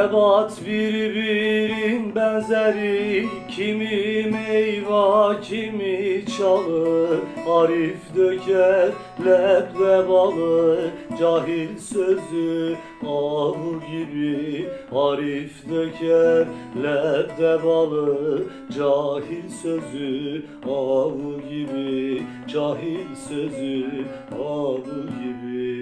Nebat birbirin benzeri Kimi meyva kimi çalı Arif döker leble balı Cahil sözü av gibi. Arif döker leble balı Cahil sözü av gibi. Cahil sözü av gibi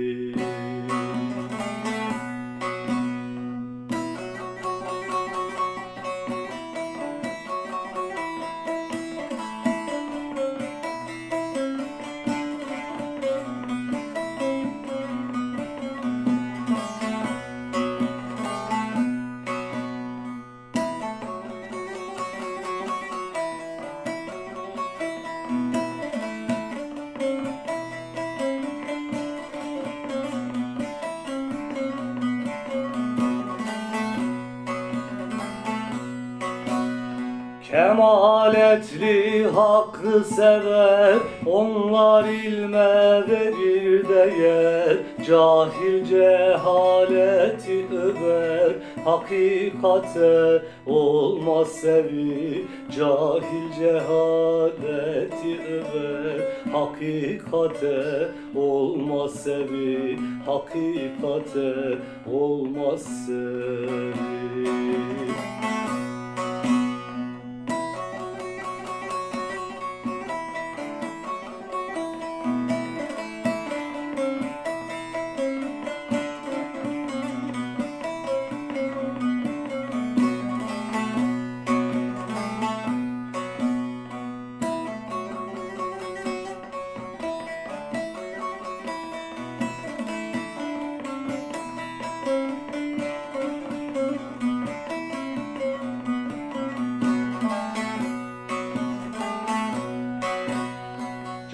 Kemaletli hakkı sever Onlar ilme verir değer. Cahil cehaleti över Hakikate olmaz sevi. Cahil cehaleti över Hakikate olmaz sevi. Hakikate olmaz sevi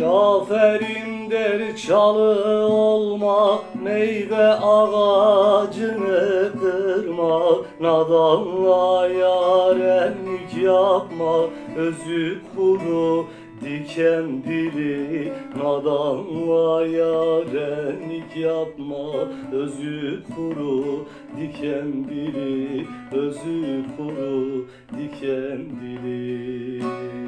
Cafer'in der çalı olma Meyve ağacını kırma. Nadanla yarenlik yapma Özü kuru diken dili. Nadanla yarenlik yapma Özü kuru diken dili. Özü kuru diken dili